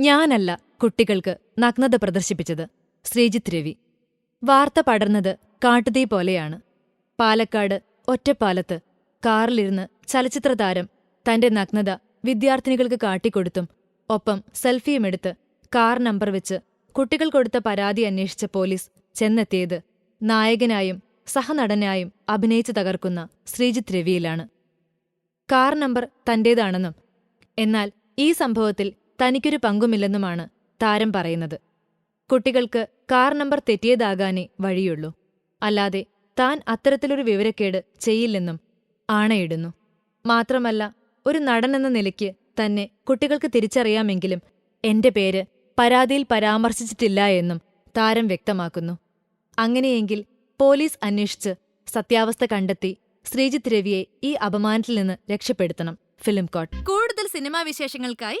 ഞാനല്ല കുട്ടികൾക്ക് നഗ്നത പ്രദർശിപ്പിച്ചത്. ശ്രീജിത്ത് രവി. വാർത്ത പടർന്നത് കാട്ടുതീ പോലെയാണ്. പാലക്കാട് ഒറ്റപ്പാലത്ത് കാറിലിരുന്ന് ചലച്ചിത്രതാരം തന്റെ നഗ്നത വിദ്യാർത്ഥിനികൾക്ക് കാട്ടിക്കൊടുത്തും ഒപ്പം സെൽഫിയുമെടുത്ത് കാർ നമ്പർ വെച്ച് കുട്ടികൾ കൊടുത്ത പരാതി അന്വേഷിച്ച പോലീസ് ചെന്നെത്തിയത് നായകനായും സഹനടനായും അഭിനയിച്ചു തകർക്കുന്ന ശ്രീജിത്ത് രവിയിലാണ്. കാർ നമ്പർ തന്റേതാണെന്നും എന്നാൽ ഈ സംഭവത്തിൽ തനിക്കൊരു പങ്കുമില്ലെന്നുമാണ് താരം പറയുന്നത്. കുട്ടികൾക്ക് കാർ നമ്പർ തെറ്റിയതാകാനേ വഴിയുള്ളൂ. അല്ലാതെ താൻ അത്തരത്തിലൊരു വിവരക്കേട് ചെയ്യില്ലെന്നും ആണയിടുന്നു. മാത്രമല്ല ഒരു നടനെന്ന നിലയ്ക്ക് തന്നെ കുട്ടികൾക്ക് തിരിച്ചറിയാമെങ്കിലും എന്റെ പേര് പരാതിയിൽ പരാമർശിച്ചിട്ടില്ല എന്നും താരം വ്യക്തമാക്കുന്നു. അങ്ങനെയെങ്കിൽ പോലീസ് അന്വേഷിച്ച് സത്യാവസ്ഥ കണ്ടെത്തി ശ്രീജിത്ത് രവിയെ ഈ അപമാനത്തിൽ നിന്ന് രക്ഷപ്പെടുത്തണം. Film court. കൂടുതൽ സിനിമാ വിശേഷങ്ങൾക്കായി